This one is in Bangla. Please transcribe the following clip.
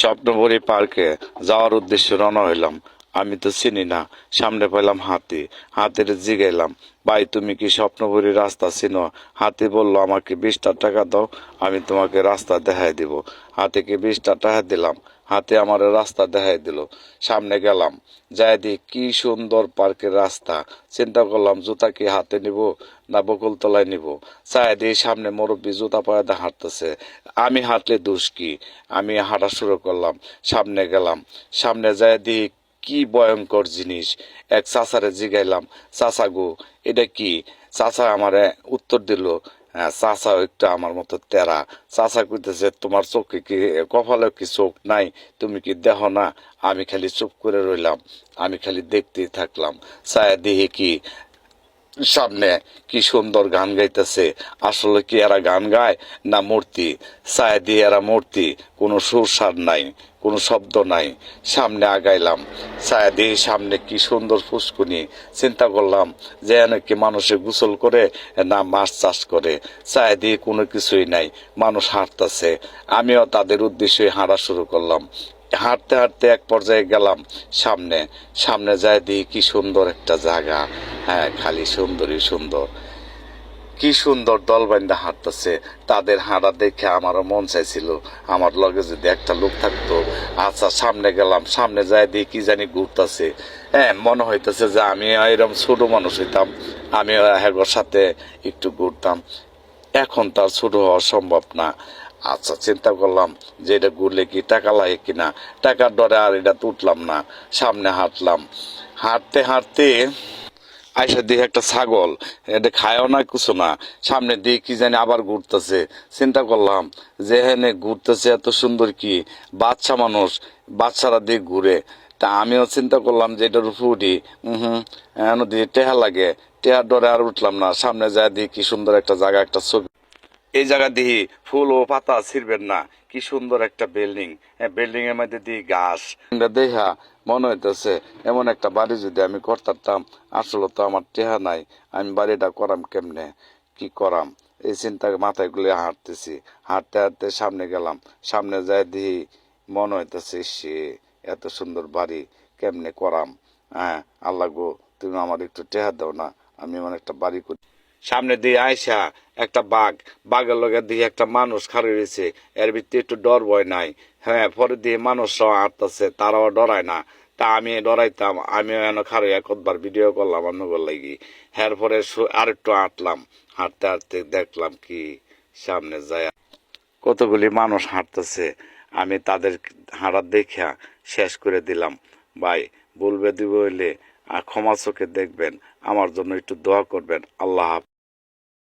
স্বপ্নপুরী পার্কে যাওয়ার উদ্দেশ্যে রওনা হইলাম। আমি তো চিনি না। সামনে পেলাম হাতি। হাতির জিগাইলাম, ভাই, তুমি কি স্বপ্নপুরী রাস্তা চিনো? হাতি বলল, আমাকে বিশটা টাকা দাও, আমি তোমাকে রাস্তা দেখাই দিব। হাতিকে বিশটা টাকা দিলাম। হাতে আমার রাস্তা দেখাই দিল। সামনে গেলাম। যাই দি কি সুন্দর পার্কের রাস্তা। চিন্তা করলাম, জুতা কি হাতে নিব না বকুলতলায় নিব? চাই দিয়ে সামনে মুরব্বী জুতা পায়ে হাঁটতেছে। আমি হাঁটলে দোষ কি? আমি হাঁটা শুরু করলাম। সামনে গেলাম। সামনে যাই দিই কি ভয়ঙ্কর জিনিস। এক চাচারে জিগাইলাম চাচা গো এটা কি? চাচা আমার উত্তর দিল হ্যাঁ, চাচা একটা আমার মতো তেরা। চাচা কইতেছে তোমার চোখে কি কপালে কি চোখ নাই? তুমি কি দেহ না? আমি খালি চুপ করে রইলাম আমি খালি দেখতেই থাকলাম। চায়া দেহে কি? সামনে কি সুন্দর গান গাইতেছে। আসলে কি এরা গান গায় না মূর্তি? ছায়া দিয়ে এরা মূর্তি। কোনো সুর সার নাই, কোনো শব্দ নাই। সামনে আগাইলাম। ছায়া দিয়ে সামনে কি সুন্দর ফুসকুনি। চিন্তা করলাম যে নাকি মানুষে গোসল করে না মাছ চাষ করে। ছায়া দিয়ে কোনো কিছুই নাই, মানুষ হাঁটতেছে। আমিও তাদের উদ্দেশ্যে হাঁটা শুরু করলাম। হাঁটতে হাঁটতে এক পর্যায়ে গেলাম সামনে। সামনে যায় দিয়ে কি সুন্দর একটা জায়গা। হ্যাঁ খালি সুন্দরই সুন্দর। কি সুন্দর দল দলবাইন্দা হাঁটতেছে। তাদের হাঁটা দেখে আমারও মন চাইছিল। আমার লগে যদি একটা লোক থাকতো আচ্ছা সামনে গেলাম, সামনে যায় দিয়ে কি জানি ঘুরতেছে। হ্যাঁ মনে হইতেছে যে আমি এরকম ছোট মানুষ হইতাম, আমি হেগোর সাথে একটু ঘুরতাম। এখন তার ছোট হওয়া সম্ভব না। আচ্ছা চিন্তা করলাম যে এটা ঘুরলে কি টাকা লাগে কিনা? টাকার ডরে আর এটা তুটলাম না। সামনে হাঁটলাম। হাঁটতে হাঁটতে আইসা দিয়ে একটা ছাগল, এটা খায়ও না, কিছু না। সামনে দিয়ে কি জানি আবার ঘুরতেছে। চিন্তা করলাম যে হেনে ঘুরতেছে এত সুন্দর কি? বাচ্চা মানুষ, বাচ্চারা দিয়ে ঘুরে। তা আমিও চিন্তা করলাম যে এটা উপর উঠি। হুম এন দিয়ে টেহা লাগে। টেহার ডরে আর উঠলাম না। সামনে যা দিয়ে কি সুন্দর একটা জায়গা, একটা ছবি। এই জায়গা দিয়ে ফুল ও পাতা ছিড়বেন না। কি সুন্দর একটা বিল্ডিং বিল্ডিং এর মধ্যে দিয়ে গাছ। দেখা মনে হইতেছে, এমন একটা বাড়ি যদি আমি করতাম, আসলে তো আমার টেহা নাই। আমি বাড়িটা করাম কেমনে? কি করাম? এই চিন্তা মাথায় গুলি হাঁটতেছি। হাঁটতে হাঁটতে সামনে গেলাম। সামনে যাই দিই মনে হইতেছে সে এত সুন্দর বাড়ি কেমনে করাম? হ্যাঁ আল্লাহ গো, তুমি আমার একটু টেহা দাও না। আমি এমন একটা বাড়ি করি সামনে দিয়ে আইসা একটা বাঘ, বাঘের লগে দিয়ে একটা মানুষ খাড়ি রয়েছে এর ভিতরে একটু ডর ভয় নাই। হ্যাঁ পরে দিয়ে মানুষরাও আটতেছে তারাও ডরায় না। তা আমি ডরাইতাম, আমিও এন খারে একবার ভিডিও করলাম আপনাদের লাগি। হ্যার পরে আর একটু হাঁটলাম, হাঁটতে হাঁটতে দেখলাম কি সামনে যায়। কতগুলি মানুষ হাঁটতেছে, আমি তাদের হাঁটা দেখা শেষ করে দিলাম। ভাই বলবে দিব হইলে ক্ষমা চোখে দেখবেন, আমার জন্য একটু দোয়া করবেন। আল্লাহ।